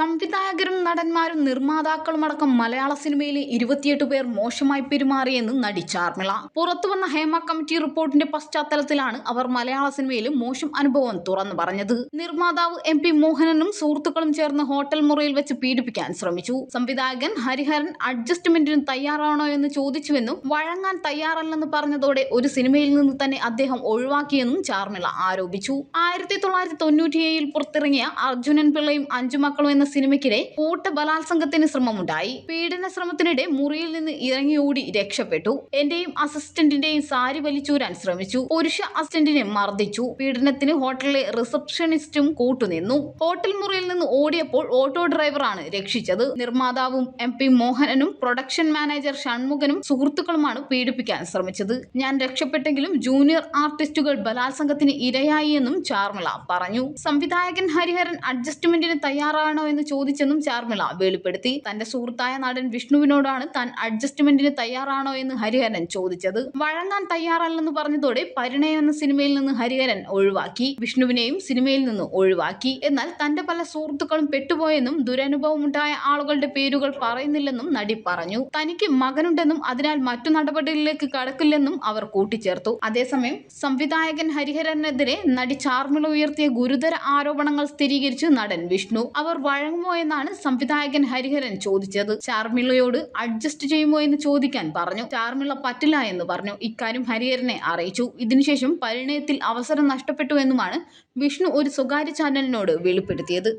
സംവിധായകരും നടന്മാരും നിർമ്മാതാക്കളും അടക്കം മലയാള സിനിമയിലെ ഇരുപത്തിയെട്ട് പേർ മോശമായി പെരുമാറിയെന്ന് നടി ചാർമിള. പുറത്തുവന്ന ഹേമ കമ്മിറ്റി റിപ്പോർട്ടിന്റെ പശ്ചാത്തലത്തിലാണ് അവർ മലയാള സിനിമയിൽ മോശം അനുഭവം തുറന്നു പറഞ്ഞത്. നിർമ്മാതാവ് എം പി മോഹനനും സുഹൃത്തുക്കളും ചേർന്ന് ഹോട്ടൽ മുറിയിൽ വെച്ച് പീഡിപ്പിക്കാൻ ശ്രമിച്ചു. സംവിധായകൻ ഹരിഹരൻ അഡ്ജസ്റ്റ്മെന്റിന് തയ്യാറാണോ എന്ന് ചോദിച്ചുവെന്നും വഴങ്ങാൻ തയ്യാറല്ലെന്ന് പറഞ്ഞതോടെ ഒരു സിനിമയിൽ നിന്ന് തന്നെ അദ്ദേഹം ഒഴിവാക്കിയെന്നും ചാർമിള ആരോപിച്ചു. ആയിരത്തി തൊള്ളായിരത്തി തൊണ്ണൂറ്റിയേഴിൽ പുറത്തിറങ്ങിയ അർജുനൻ പിള്ളയും അഞ്ചു മക്കളും എന്ന സിനിമയ്ക്കിടെ കൂട്ട ബലാത്സംഗത്തിന് ശ്രമമുണ്ടായി. പീഡന ശ്രമത്തിനിടെ മുറിയിൽ നിന്ന് ഇറങ്ങി ഓടി രക്ഷപ്പെട്ടു. എന്റെയും അസിസ്റ്റന്റിന്റെയും സാരി വലിച്ചൂരാൻ ശ്രമിച്ചു. പുരുഷ അസിസ്റ്റന്റിനെ മർദ്ദിച്ചു. പീഡനത്തിന് ഹോട്ടലിലെ റിസപ്ഷനിസ്റ്റും കൂട്ടുനിന്നു. ഹോട്ടൽ മുറിയിൽ നിന്ന് ഓടിയപ്പോൾ ഓട്ടോ ഡ്രൈവറാണ് രക്ഷിച്ചത്. നിർമ്മാതാവും എം പി മോഹനനും പ്രൊഡക്ഷൻ മാനേജർ ഷൺമുഖനും സുഹൃത്തുക്കളുമാണ് പീഡിപ്പിക്കാൻ ശ്രമിച്ചത്. ഞാൻ രക്ഷപ്പെട്ടെങ്കിലും ജൂനിയർ ആർട്ടിസ്റ്റുകൾ ബലാത്സംഗത്തിന് ഇരയായി എന്നും ചാർമിള പറഞ്ഞു. സംവിധായകൻ ഹരിഹരൻ അഡ്ജസ്റ്റ്മെന്റിന് തയ്യാറാണോ എന്ന് ചോദിച്ചെന്നും ചാർമിള വെളിപ്പെടുത്തി. തന്റെ സുഹൃത്തായ നടൻ വിഷ്ണുവിനോടാണ് താൻ അഡ്ജസ്റ്റ്മെന്റിന് തയ്യാറാണോ എന്ന് ഹരിഹരൻ ചോദിച്ചത്. വഴങ്ങാൻ തയ്യാറല്ലെന്ന് പറഞ്ഞതോടെ പരിണയം എന്ന സിനിമയിൽ നിന്ന് ഹരിഹരൻ ഒഴിവാക്കി. വിഷ്ണുവിനെയും സിനിമയിൽ നിന്ന് ഒഴിവാക്കി. എന്നാൽ തന്റെ പല സുഹൃത്തുക്കളും പെട്ടുപോയെന്നും ദുരനുഭവമുണ്ടായ ആളുകളുടെ പേരുകൾ പറയുന്നില്ലെന്നും നടി പറഞ്ഞു. തനിക്ക് മകനുണ്ടെന്നും അതിനാൽ മറ്റു നടപടികളിലേക്ക് കടക്കില്ലെന്നും അവർ കൂട്ടിച്ചേർത്തു. അതേസമയം സംവിധായകൻ ഹരിഹരനെതിരെ നടി ചാർമിള ഉയർത്തിയ ഗുരുതര ആരോപണങ്ങൾ സ്ഥിരീകരിച്ചു നടൻ വിഷ്ണു. അവർ വഴങ്ങുമോ എന്നാണ് സംവിധായകൻ ഹരിഹരൻ ചോദിച്ചത്. ചാർമിളയോട് അഡ്ജസ്റ്റ് ചെയ്യുമോ എന്ന് ചോദിക്കാൻ പറഞ്ഞു. ചാർമിള പറ്റില്ല എന്ന് പറഞ്ഞു. ഇക്കാര്യം ഹരിഹരനെ അറിയിച്ചു. ഇതിനുശേഷം പരിണയത്തിൽ അവസരം നഷ്ടപ്പെട്ടു എന്നുമാണ് വിഷ്ണു ഒരു സ്വകാര്യ ചാനലിനോട് വെളിപ്പെടുത്തിയത്.